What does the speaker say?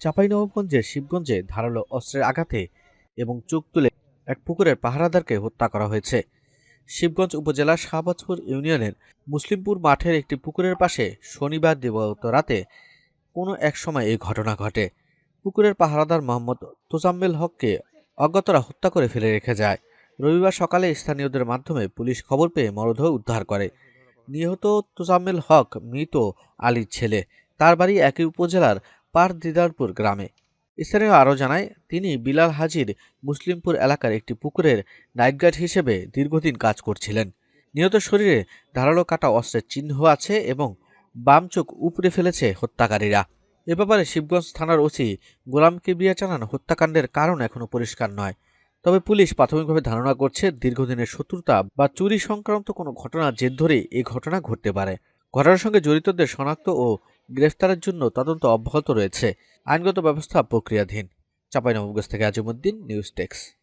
চাঁপাইনবাবগঞ্জের শিবগঞ্জে ধারালো অস্ত্রের আঘাতে এবং চোখ তুলে এক পুকুরের পাহারাদারকে হত্যা করা হয়েছে। শিবগঞ্জ উপজেলার শাহবাজপুর ইউনিয়নের মুসলিমপুর মাঠের একটি পুকুরের পাশে শনিবার দিবাগত রাতে কোনো এক সময় এই ঘটনা ঘটে। পুকুরের পাহারাদার মোহাম্মদ তোজাম্মেল হককে অজ্ঞাতরা হত্যা করে ফেলে রেখে যায়। রবিবার সকালে স্থানীয়দের মাধ্যমে পুলিশ খবর পেয়ে মরদেহ উদ্ধার করে। নিহত তোজাম্মেল হক মৃত আলীর ছেলে। তার বাড়ি একই উপজেলার পার দিদারপুর গ্রামে। স্থানীয় আরও জানায়, তিনি বিলাল হাজির মুসলিমপুর এলাকার একটি পুকুরের নাইট গার্ড হিসেবে দীর্ঘদিন কাজ করছিলেন। নিহত শরীরে ধারালো কাটা অস্ত্রের চিহ্ন আছে এবং বাম চোখ উপড়ে ফেলেছে হত্যাকারীরা। এ ব্যাপারে শিবগঞ্জ থানার ওসি গোলাম কেবিয়া জানান, হত্যাকাণ্ডের কারণ এখনও পরিষ্কার নয়। তবে পুলিশ প্রাথমিকভাবে ধারণা করছে, দীর্ঘদিনের শত্রুতা বা চুরি সংক্রান্ত কোনো ঘটনার জের ধরে এই ঘটনা ঘটতে পারে। ঘটনার সঙ্গে জড়িতদের শনাক্ত ও গ্রেফতারের জন্য তদন্ত অব্যাহত রয়েছে। আইনগত ব্যবস্থা প্রক্রিয়াধীন। চাপাইনবাবগঞ্জ থেকে আজিমুদ্দিন নিউজ টেক্স